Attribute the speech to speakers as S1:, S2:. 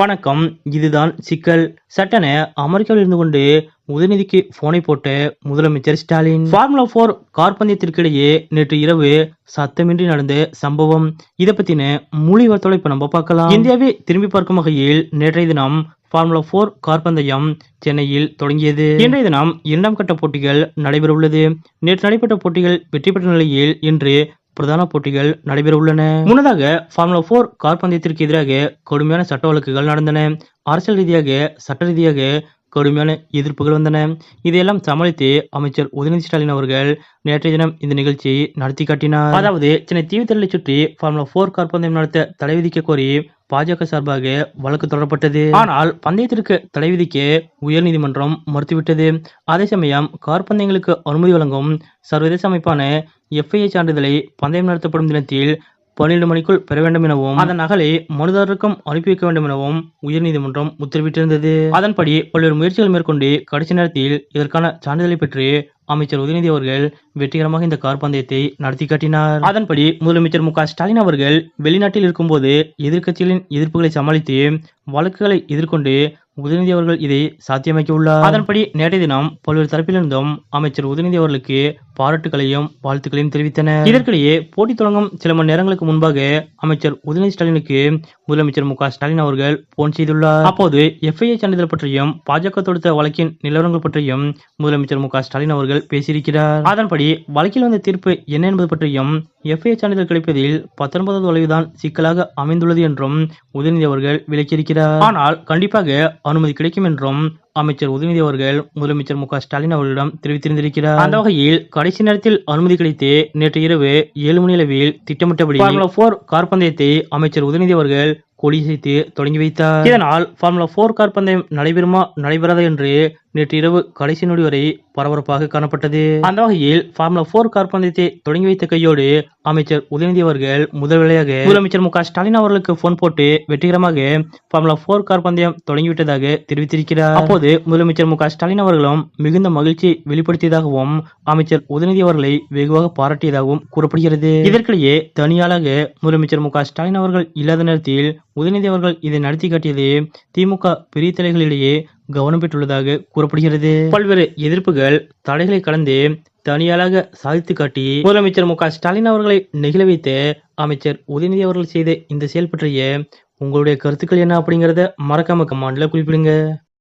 S1: வணக்கம். இதுதான் சிக்கல். சட்டன அமெரிக்காவில் இருந்து கொண்டு உதயநிதிக்கு போனை போட்ட முதலமைச்சர் ஸ்டாலின். ஃபார்முலா போர் கார் பந்தயத்திற்கிடையே நேற்று இரவு சத்தமின்றி நடந்த சம்பவம். இதை பத்தின மொழிவர்த்தோட இப்ப நம்ம பார்க்கலாம். இந்தியாவை திரும்பி பார்க்கும் வகையில் நேற்றைய தினம் ஃபார்முலா போர் கார் பந்தயம் சென்னையில் தொடங்கியது. இன்றைய தினம் இரண்டாம் கட்ட போட்டிகள் நடைபெற உள்ளது நேற்று நடைபெற்ற போட்டிகள் வெற்றி பெற்ற நிலையில் இன்று பிரதான போட்டிகள் நடைபெற உள்ளன. முன்னதாக ஃபார்முலா போர் கார் பந்தயத்திற்கு எதிராக கடுமையான சட்ட வழக்குகள் நடந்தன. அரசியல் ரீதியாக சட்ட ரீதியாக கடுமையான எதிர்ப்புகள் வந்தன. இதையெல்லாம் சமாளித்து அமைச்சர் உதயநிதி ஸ்டாலின் அவர்கள் நேற்றைய தினம் இந்த நிகழ்ச்சியை நடத்தி காட்டினார். அதாவது சென்னை தீவுத்திரலை சுற்றி ஃபார்முலா போர் கார் பந்தயம் நடத்த தடை விதிக்க கோரி பாஜக சார்பாக வழக்கு தொடரப்பட்டது. ஆனால் பந்தயத்திற்கு தடை விதிக்க உயர்நீதிமன்றம் மறுத்துவிட்டது. அதே சமயம் கார் பந்தயங்களுக்கு அனுமதி வழங்கும் சர்வதேச அமைப்பான எஃப்ஐஏ சான்றிதழை பந்தயம் நடத்தப்படும் தினத்தில் பன்னிரண்டு மணிக்குள் பெற வேண்டும் எனவும் அதன் நகலை மனுதாரருக்கும் அனுப்பி வைக்க வேண்டும் எனவும் உயர்நீதிமன்றம் உத்தரவிட்டிருந்தது. அதன்படி பல்வேறு முயற்சிகள் மேற்கொண்டு கடைசி நேரத்தில் இதற்கான சான்றிதழை பெற்று அமைச்சர் உதயநிதி அவர்கள் வெற்றிகரமாக இந்த கார் பந்தயத்தை நடத்தி காட்டினார். அதன்படி முதலமைச்சர் மு ஸ்டாலின் அவர்கள் வெளிநாட்டில் இருக்கும்போது எதிர்க்கட்சிகளின் எதிர்ப்புகளை சமாளித்து வழக்குகளை எதிர்கொண்டு உதயநிதி அவர்கள் இதை சாத்தியமாக்கி உள்ளார் அதன்படி நேற்றைய தினம் பல்வேறு தரப்பிலிருந்தும் அமைச்சர் உதயநிதி அவர்களுக்கு பாராட்டுகளையும் வாழ்த்துக்களையும் தெரிவித்தனர். இதற்கிடையே போட்டி தொடங்கும் சில மணி நேரங்களுக்கு முன்பாக அமைச்சர் உதயநிதி ஸ்டாலினுக்கு முதலமைச்சர் மு ஸ்டாலின் அவர்கள் போன் செய்துள்ளார். அப்போது எஃப்ஐஏ சான்றிதழ் பற்றியும் பாஜக தொடுத்த வழக்கின் நிலவரங்கள் பற்றியும் முதலமைச்சர் மு ஸ்டாலின் அவர்கள் பேசியிருக்கிறார். அதன்படி வழக்கில் வந்த தீர்ப்பு என்ன என்பது பற்றியும் எஃப்ஐஏ சான்றிதழ் கிடைப்பதில் பத்தொன்பதாவது வளைவுதான் சிக்கலாக அமைந்துள்ளது என்றும் உதயநிதி அவர்கள் விளக்கியிருக்கிறார். ஆனால் கண்டிப்பாக அனுமதி கிடைக்கும் என்றும் அமைச்சர் உதயநிதி அவர்கள் முதலமைச்சர் மு ஸ்டாலின் அவர்களிடம் தெரிவித்திருந்திருக்கிறார். அந்த வகையில் கடைசி நேரத்தில் அனுமதி கிடைத்து நேற்று இரவு ஏழு மணி அளவில் திட்டமிட்டபடி போர் கார் பந்தயத்தை அமைச்சர் உதயநிதி அவர்கள் கொடியசைத்து தொடங்கி வைத்தார். இதனால் ஃபார்முலா போர் கார் பந்தயம் நடைபெறுமா நடைபெறாதா என்று நேற்று இரவு கடைசி நொடி வரை பரபரப்பாக காணப்பட்டது. அந்த வகையில் ஃபார்முலா போர் கார் பந்தயத்தை தொடங்கி வைத்த கையோடு அமைச்சர் உதயநிதி அவர்கள் முதல் முதலமைச்சர் மு க ஸ்டாலின் அவர்களுக்கு போன் போட்டு வெற்றிகரமாக ஃபார்முலா போர் கார் பந்தயம் தொடங்கிவிட்டதாக தெரிவித்திருக்கிறார். அப்போது முதலமைச்சர் மு க ஸ்டாலின் அவர்களும் மிகுந்த மகிழ்ச்சியை வெளிப்படுத்தியதாகவும் அமைச்சர் உதயநிதி அவர்களை வெகுவாக பாராட்டியதாகவும் கூறப்படுகிறது. இதற்கிடையே தனியாளாக முதலமைச்சர் மு க ஸ்டாலின் அவர்கள் இல்லாத நேரத்தில் உதயநிதி அவர்கள் இதை நடத்தி காட்டியது திமுக பெரிய தலைகளிடையே கவனம் பெற்றுள்ளதாக கூறப்படுகிறது. பல்வேறு எதிர்ப்புகள் தடைகளை கடந்து தனியாளாக சாதித்து காட்டி முதலமைச்சர் மு ஸ்டாலின் அவர்களை நெகிழ வைத்து அமைச்சர் உதயநிதி அவர்கள் செய்த இந்த செயல் பற்றிய உங்களுடைய கருத்துக்கள் என்ன அப்படிங்கறத மறக்காம கமாண்ட்ல குறிப்பிடுங்க.